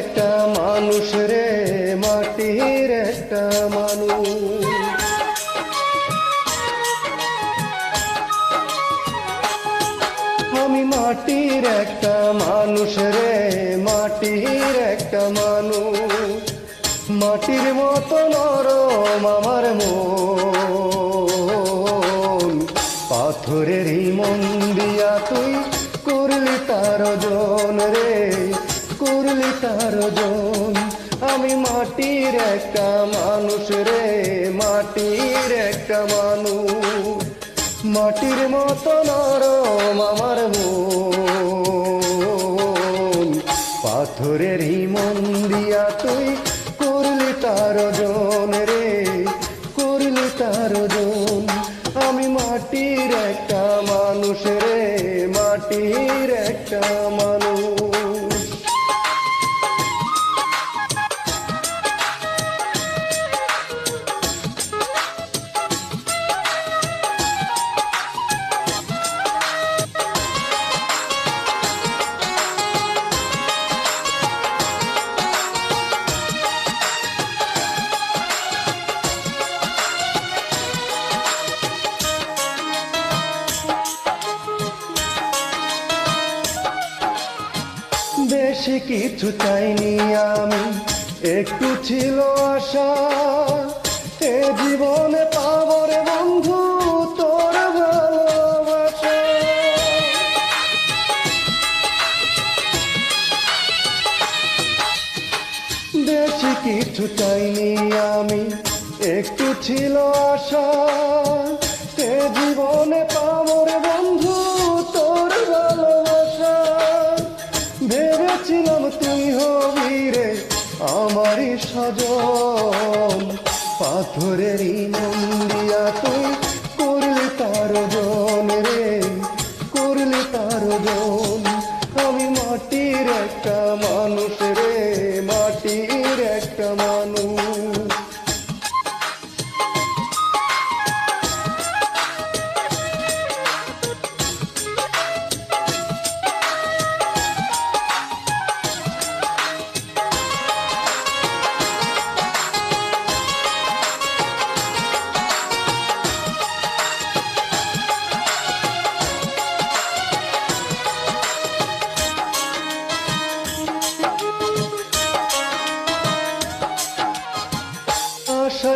একটা মানুষ রে মাটির একটা মানুষ। মাটির একটা মানুষ রে, মাটির একটা মানুষ। মাটির মতো নরম আমার মন। পাথরেরই মন দিয়া তুই করলি তার জন রে, করলি তার জন আমি মাটির একটা মানুষ রে, মাটির একটা মানুষ। মাটির মতো নরম আমার মন। পাথরের মন দিয়া তুই করলি তার জন রে, করলি তার জন আমি মাটির একটা মানুষ রে মাটির বেশি কিছু চাইনি আমি। একটু ছিল আশা, এ জীবনে পাবর বন্ধু, তোর বেশি কিছু চাইনি আমি, একটু ছিল আশা, এ জীবনে পাবর বন্ধু ভেবেছিলাম তুই হবি রে, আমারই সজন পাথরেরই মন্দিয়া তুই করলি তার জন রে, করলি তার জন আমি মাটির একটা মানুষ রে, মাটির একটা মানুষ।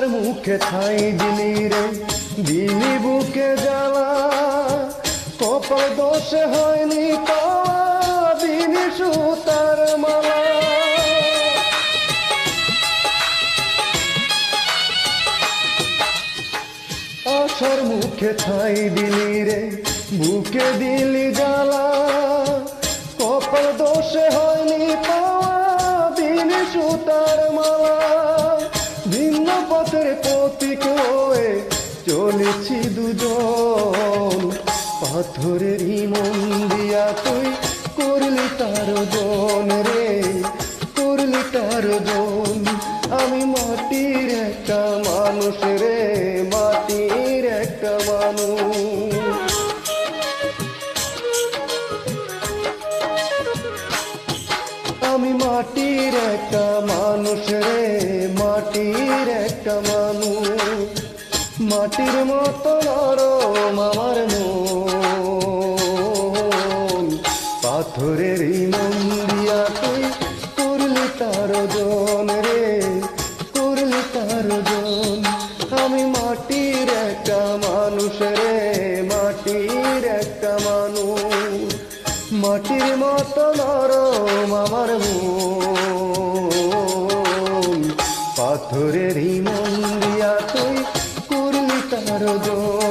আশার মুখে ছাই দিলি রে দিলি বুকে জ্বালা, কপাল দোষে হয়নি দিলি সুতার মালা। আশার মুখে ছাই দিলি রে, বুকে দিলি জ্বালা চলেছি দুজন, পাথরের মন দিয়া তুই করলি তার জন রে, করলি তার জন। আমি মাটির একটা মানুষ রে, মাটির একটা মানুষ। আমি মাটির একটা মানুষ রে, মাটির একটা মানুষ। মাটির মতো নরম আমার মন। পাথরের মন দিয়া তুই করলি তার জন রে, করলি তার জন। আমি মাটির একটা মানুষ রে, মাটির একটা মানুষ। মাটির মতো নরম আমার মন। পাথরের মন দিয়া